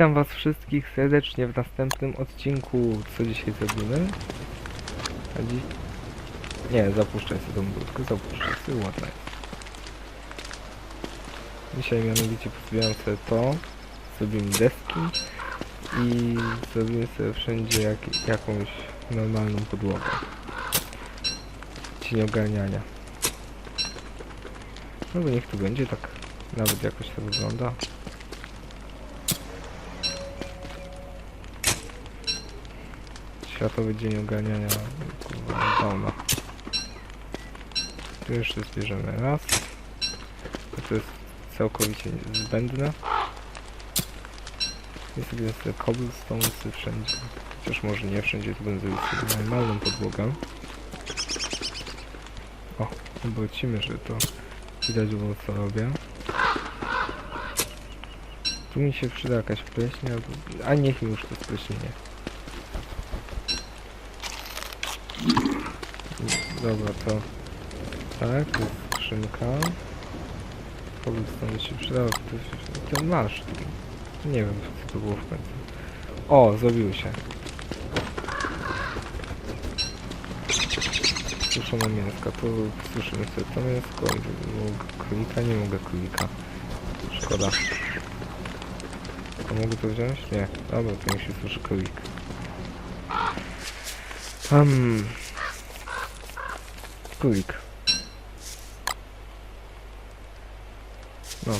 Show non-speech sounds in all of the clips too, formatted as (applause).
Witam was wszystkich serdecznie w następnym odcinku. Co dzisiaj zrobimy? A dziś... Nie, zapuszczaj sobie tą budkę, zapuszczaj sobie, ładne. Dzisiaj mianowicie pozbieram sobie to, zrobimy deski i zrobimy sobie wszędzie jak, jakąś normalną podłogę. Cień ogarniania. No bo niech tu będzie tak, nawet jakoś to wygląda. Światowy Dzień Ogarniania kurwa, Downa. Tu jeszcze zbierzemy raz. To, to jest całkowicie zbędne. I sobie te cobblestonesy wszędzie. Chociaż może nie wszędzie, tu będę sobie normalną podłogę. O, obrócimy, że to widać było co robię. Tu mi się przyda jakaś pleśnia, a niech mi już to spleśnieje. Dobra, to tak, to jest skrzynka. Się przydało, to się- ten masz. Nie wiem, co to było w końcu. O, zrobiło się. Suszone mięska, to suszymy sobie to mięsko. Mogę królika? Nie mogę królika. Szkoda. A mogę to wziąć? Nie. Dobra, to musi suszy królik. Hmm. Królik. No.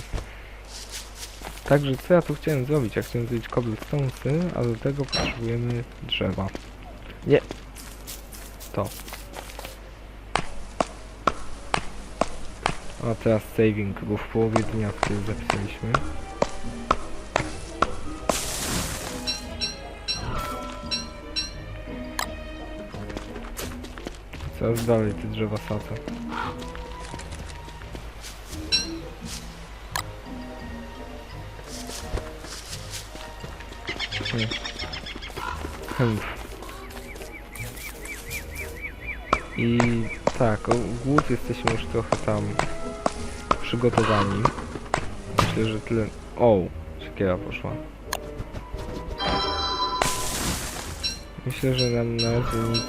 Także co ja tu chciałem zrobić? Ja chciałem zrobić cobblestonesy, a do tego potrzebujemy drzewa. Nie. To. A teraz saving, bo w połowie dnia wtedy zapisaliśmy. Coraz dalej te drzewa sadzę. Nie. I tak, o głód jesteśmy już trochę tam przygotowani. Myślę, że tyle... O, siekiera poszła. Myślę, że nam na razie nic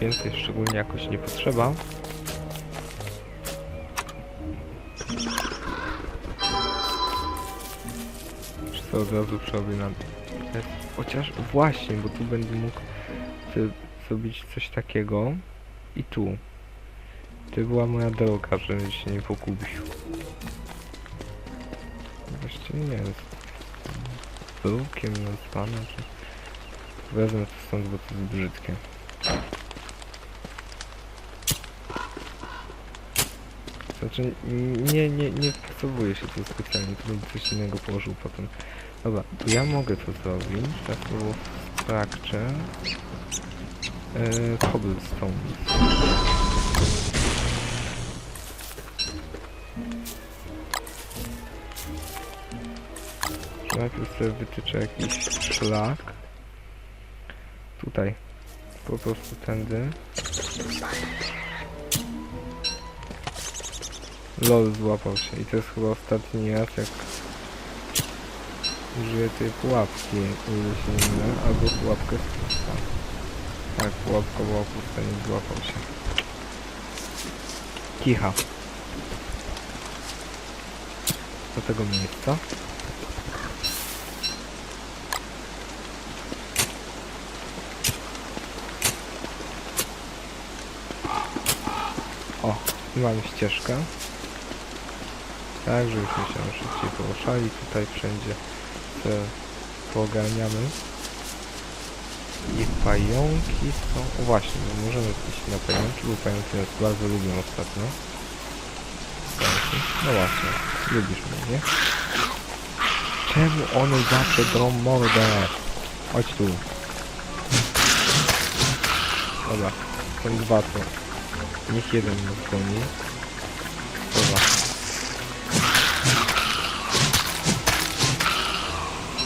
więcej szczególnie jakoś nie potrzeba. Czy to od razu przerobię na... Chociaż właśnie, bo tu będę mógł zrobić coś takiego i tu. To była moja droga, żebym się nie pogubił. Właściwie nie jest brukiem nazwane, czy... Wezmę to stąd, bo to jest brzydkie. Znaczy, nie, nie, nie wpasowuje się to specjalnie, to bym coś innego położył potem. Dobra, ja mogę to zrobić, tak to było w trakcie. Eee, cobblestone. Najpierw sobie wytyczę jakiś szlak. Tutaj. Po prostu tędy. LOL złapał się i to jest chyba ostatni raz jak użyję tej pułapki, ile się nie albo pułapkę z pusta. Tak, pułapka była pusta, nie złapał się. Kicha. Do tego miejsca. O, i mamy ścieżkę. Tak, żebyśmy się szybciej poruszali. Tutaj wszędzie te poogarniamy. I pająki są... O właśnie, no możemy iść na pająki, bo pająki nas bardzo lubią ostatnio. Pająki. No właśnie, lubisz mnie, nie? Czemu one zawsze drą mordę? Chodź tu. Dobra, są dwa tu. Niech jeden goni.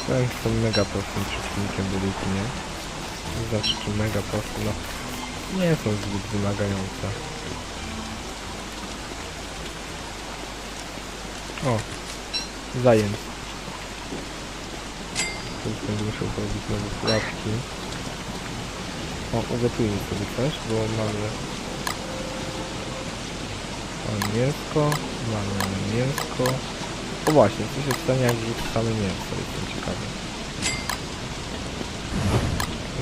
Ten są mega prostym przeciwnikiem według mnie. Znaczy, czy mega prosty, no nie są zbyt wymagające. O, zajęty. już będę musiał porobić nowe pułapki. O, ugotujmy sobie coś, bo mamy... Mamy mięsko, mamy mięsko. O właśnie, co się stanie jak wrzucamy mięso, jestem ciekawy.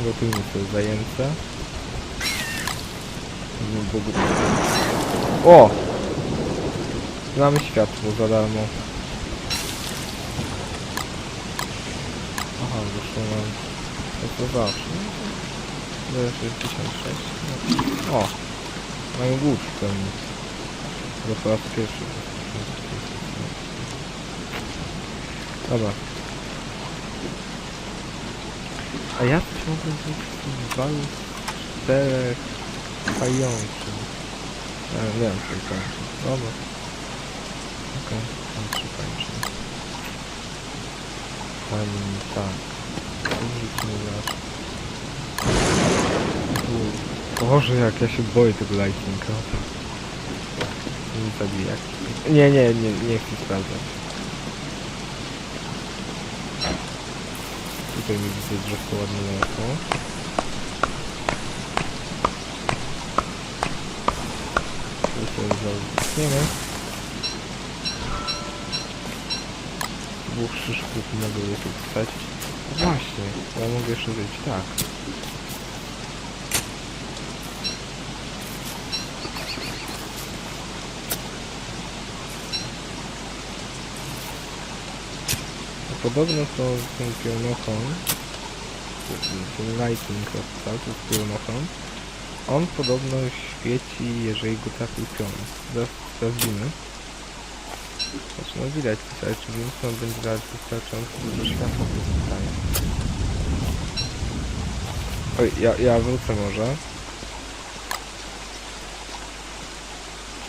Gotujmy sobie zajęce. Bo- O! Mamy światło za darmo. Aha, wyszło nam to zawsze. No to 66. No. O! W pełni. To po raz pierwszy. Dobra. A ja coś mogłem zrobić z tym walu czterech pajączy. E, wiem, czy kończy. Dobra. Okej, mam trzy kończy. Pani tak. Użyć nie. Boże, jak ja się boję tego lightninga. Nie. Nie, nie, nie, nie chcę sprawdzać. Tutaj mi widzę drzewko ładnie narosło. Tu sobie zautniemy. Dwóch szyszków mogę je tu. No Właśnie, ja mogę jeszcze zrobić tak. Podobno to ten pionochon, ten lightning rozstal, to jest pionochon, on podobno świeci, jeżeli go trafi pion. Zaraz sprawdzimy. Znaczy no widać tutaj, czy Winston będzie dać wystarczająco dużo światła w tym stanie. Oj, ja, ja wrócę może.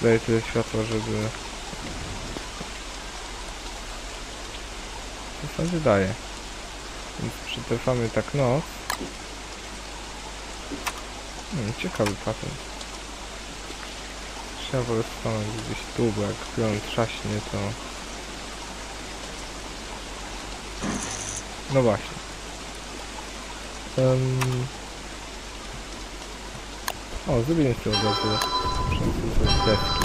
Daję tyle światła, żeby... W zasadzie daje. Więc przetrwamy tak noc. Hmm, ciekawy patent. Trzeba wolę stanąć gdzieś tu, bo jak pion trzaśnie, to... No właśnie. Um... O, zrobiłem sobie od razu przeniosłem sobie deski.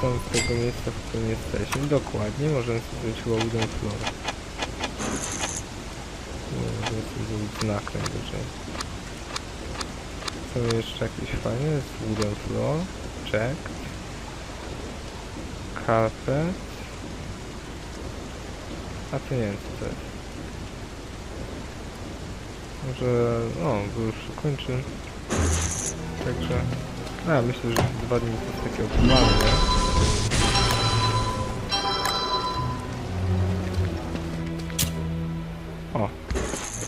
Korzystając z tego miejsca, w którym jesteśmy, dokładnie możemy sobie zrobić wooden floor. Nie, Możemy sobie zrobić znak najwyżej. Co jeszcze jakieś fajne? Jest wooden floor. Check. Carpet. A to nie wiem co to jest. Może... no, bo już kończy. Także... A, myślę, że dwa dni to jest takie optymalne.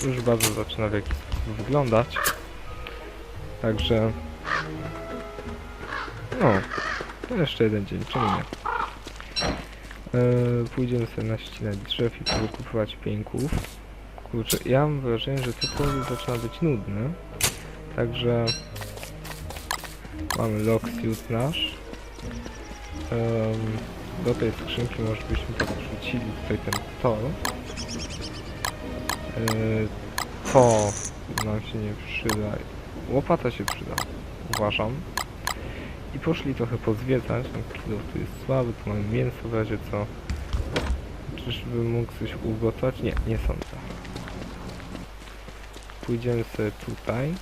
Już bardzo zaczyna w jakiś sposób wyglądać. Także... No, to jeszcze jeden dzień, czemu nie? Eee, pójdziemy sobie naścinać drzew i kupować pieńków. Kurczę, ja mam wrażenie, że powoli zaczyna być nudne. Także... Mamy locksuit nasz. Do tej skrzynki może byśmy wrzucili tutaj ten tor. E, to nam się nie przyda. Łopata się przyda, uważam. I poszli trochę pozwiedzać. No, kilo tu jest słaby, tu mamy mięso w razie co. Czyżbym mógł coś ugotować? Nie, nie sądzę. Pójdziemy sobie tutaj.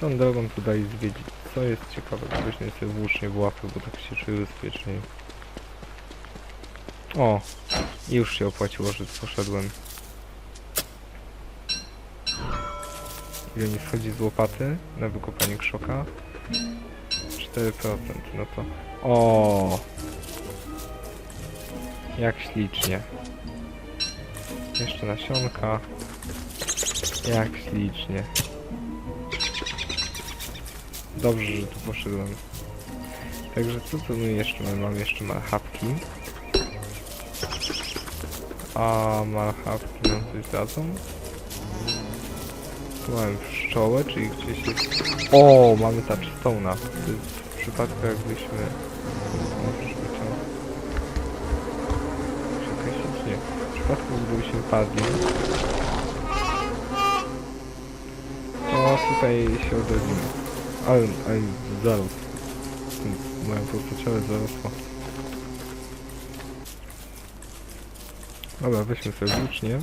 Tą drogą tutaj zwiedzić. Co jest ciekawe, weźmy sobie włócznie w bo tak się czuję bezpieczniej. O! Już się opłaciło, że poszedłem. Ile mi schodzi z łopaty na wykopanie krzoka? 4%, no to... O! Jak ślicznie. Jeszcze nasionka. Jak ślicznie. Dobrze, że tu poszedłem. Także co tu my jeszcze mamy? Mamy jeszcze marchawki. A marchawki nam coś dadzą? Tu mamy pszczołę, czyli gdzieś jest... O, mamy touchstone'a. To jest w przypadku jakbyśmy... Przekreślić? Nie. W przypadku gdybyśmy padli, to tutaj się odrodzimy. Ale, ale zaraz. Moja postać ale zarosła. Dobra, weźmy sobie włócznie.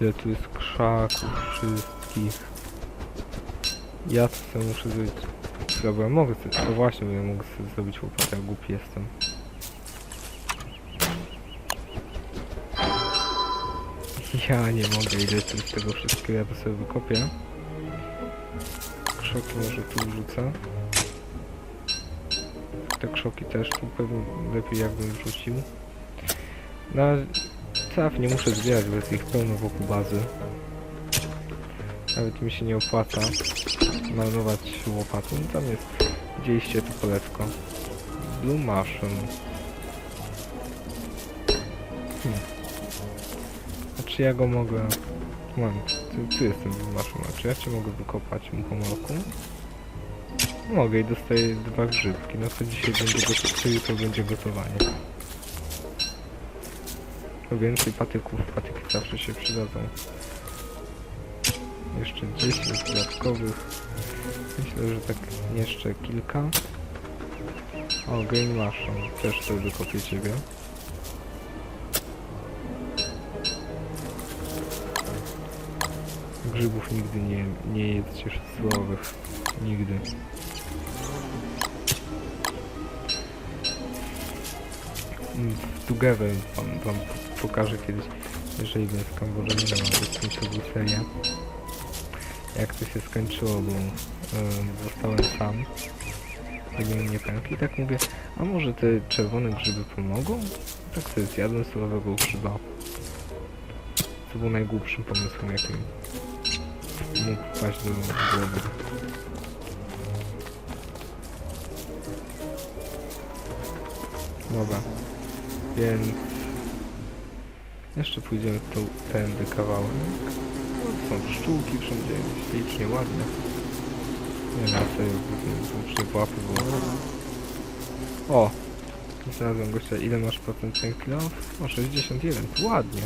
Ile tu jest krzaków wszystkich. Ja sobie muszę zrobić... Dobra, mogę sobie... To właśnie, bo ja mogę sobie zrobić łopatę, jak głupi jestem. (laughs) Ja nie mogę, ile tu z tego wszystkiego ja to sobie wykopię. Krzoki może tu wrzucę. Te krzoki też tu pewnie lepiej jakbym wrzucił. No, traf nie muszę zbierać, bo jest ich pełno wokół bazy. Nawet mi się nie opłaca marnować łopatą. No Tam jest, widzieliście to poletko. Blue Mushroom. Hmm. A czy ja go mogę... Moment, tu, tu jestem Blue Mushroom. A czy ja cię mogę wykopać muchomorku? Mogę i dostaję dwa grzybki. No to dzisiaj będzie gotowanie, to będzie gotowanie. Więcej patyków, patyki zawsze się przydadzą. Jeszcze 10 dodatkowych. Myślę, że tak jeszcze kilka. O, Game Mushroom. Też sobie wykopię ciebie. Grzybów nigdy nie, nie jedzcie surowych. Nigdy. Together wam, wam pokażę kiedyś, jeżeli będę z Kambodżaninem, ale skończył serię. Jak to się skończyło, bo em, zostałem sam. Zagięły mnie pęki i tak mówię, a może te czerwone grzyby pomogą? Tak sobie zjadłem surowego grzyba. To był najgłupszym pomysłem, jaki mógł wpaść do głowy. Dobra. Więc... Jeszcze pójdziemy tu, tędy kawałek. Są pszczółki wszędzie, ślicznie, ładnie. Nie na serio, włócznie łapy było. O! Znalazłem gościa, ile masz procent kilo? O, 61, to ładnie.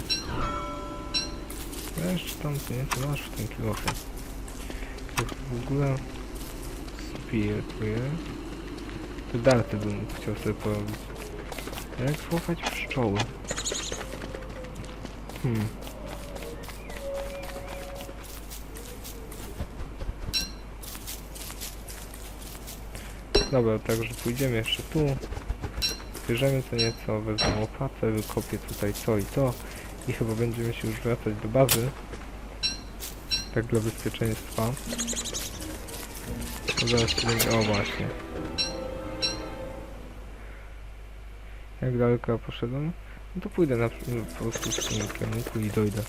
Ja jeszcze tam co masz w tym kilofie. W ogóle... Spirytuję. To darty bym chciał sobie porobić. Jak złapać pszczoły? Hmm. Dobra, także pójdziemy jeszcze tu. Bierzemy co nieco, wezmę łopatę, wykopię tutaj to i to. I chyba będziemy się już wracać do bazy. Tak dla bezpieczeństwa. To zaraz będzie... O właśnie. Jak daleko poszedłem? No to pójdę na, po prostu w tym kierunku i dojdę.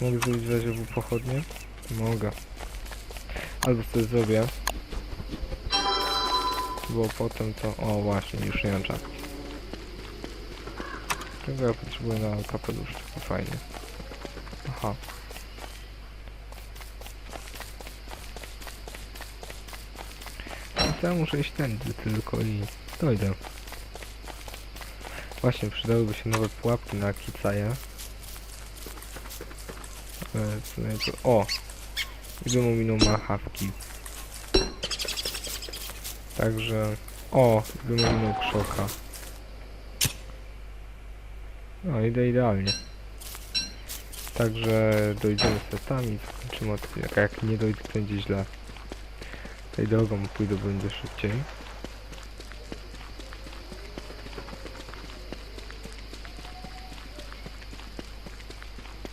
Mogę zrobić w razie pochodnie? Mogę. Albo sobie zrobię. Bo potem to... O właśnie, już nie mam czapki. Czego ja potrzebuję na kapelusz? To fajnie. Aha. No to ja muszę iść tędy tylko i dojdę. Właśnie, przydałyby się nowe pułapki na kicaje. Najpierw... O! I bym ominął marchawki. Także... O! i Bym ominął krzoka. No, idę idealnie. Także dojdziemy sobie tam i skończymy odcinek. Jak nie dojdę, będzie źle. Tej drogą pójdę, będzie szybciej.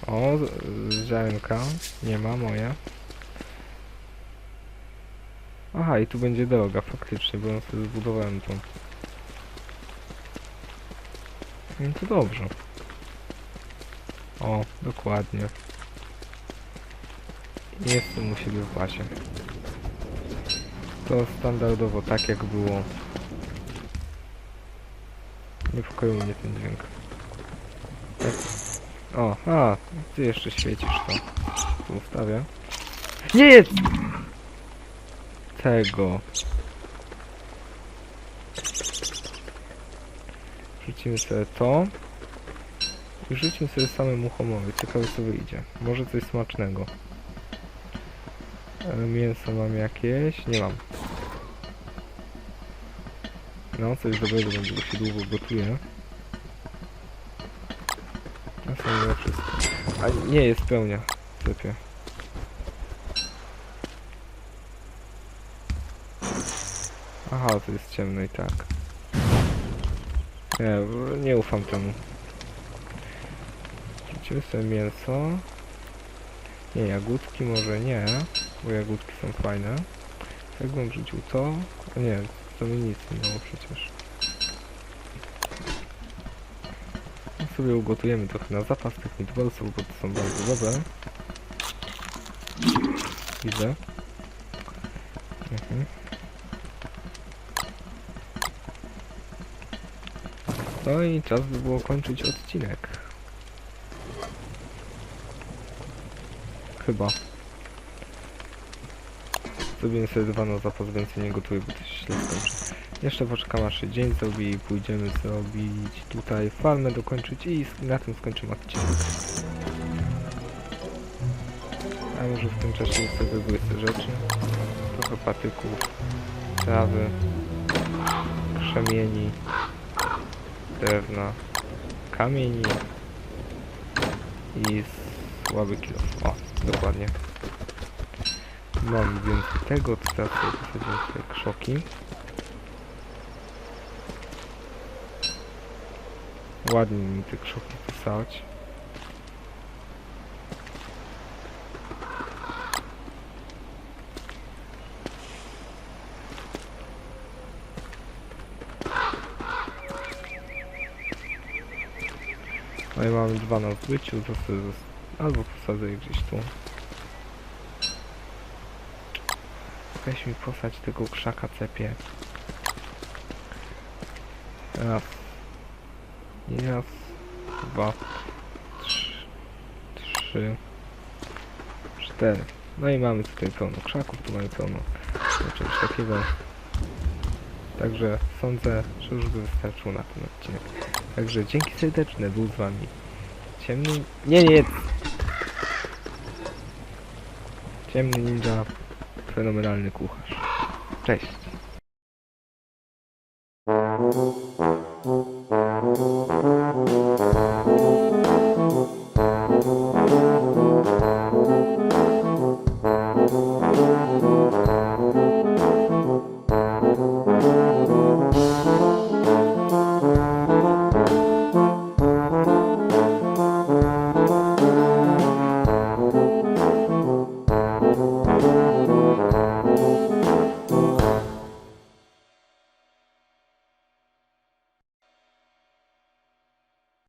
O, ziarenka. Nie ma moje. Aha, i tu będzie droga faktycznie, bo ja sobie zbudowałem tą. No to dobrze. O, dokładnie. Jestem u siebie w bazie. To standardowo tak jak było. Niepokoił mnie ten dźwięk. O, a, ty jeszcze świecisz to. Tu ustawię. Nie jest! Tego. Rzucimy sobie to. I rzućmy sobie same muchomowy. Ciekawe co wyjdzie. Może coś smacznego. E, Mięso mam jakieś? Nie mam. No, coś dobrego będzie, bo się długo gotuje. A nie, jest pełnia. Sypie. Aha, to jest ciemno i tak. Nie, w- nie ufam temu. Wrzucimy sobie mięso. Nie, jagódki może nie, bo jagódki są fajne. Jakbym wrzucił to? A nie, to mi nic nie dało przecież. Sobie ugotujemy trochę na zapas tych meatballsów, bo to są bardzo dobre. Widzę. Mhm. No i czas by było kończyć odcinek. Chyba. Zrobimy sobie dwa na zapas, więcej nie gotuję, bo to się źle skończy. Jeszcze poczekam aż się dzień zrobi i pójdziemy zrobić tutaj farmę dokończyć i na tym skończymy odcinek. A może w tym czasie sobie błysy rzeczy. Trochę patyków, trawy, krzemieni, drewna, kamieni i słaby kilo. O, dokładnie. Mam więcej tego, teraz sobie tutaj krzoki. Ładnie mi te krzoki pisać. No i mamy dwa na zbyciu, to sobie albo posadzę je gdzieś tu. Weź mi posadź tego krzaka cepie. Raz. Raz, dwa, trzy, trzy, cztery. No i mamy tutaj pełno krzaków, tu mamy pełno czegoś takiego. Także sądzę, że już by wystarczyło na ten odcinek. Także dzięki serdeczne, był z wami ciemny... Nie, nie! Ciemny ninja, fenomenalny kucharz. Cześć! Música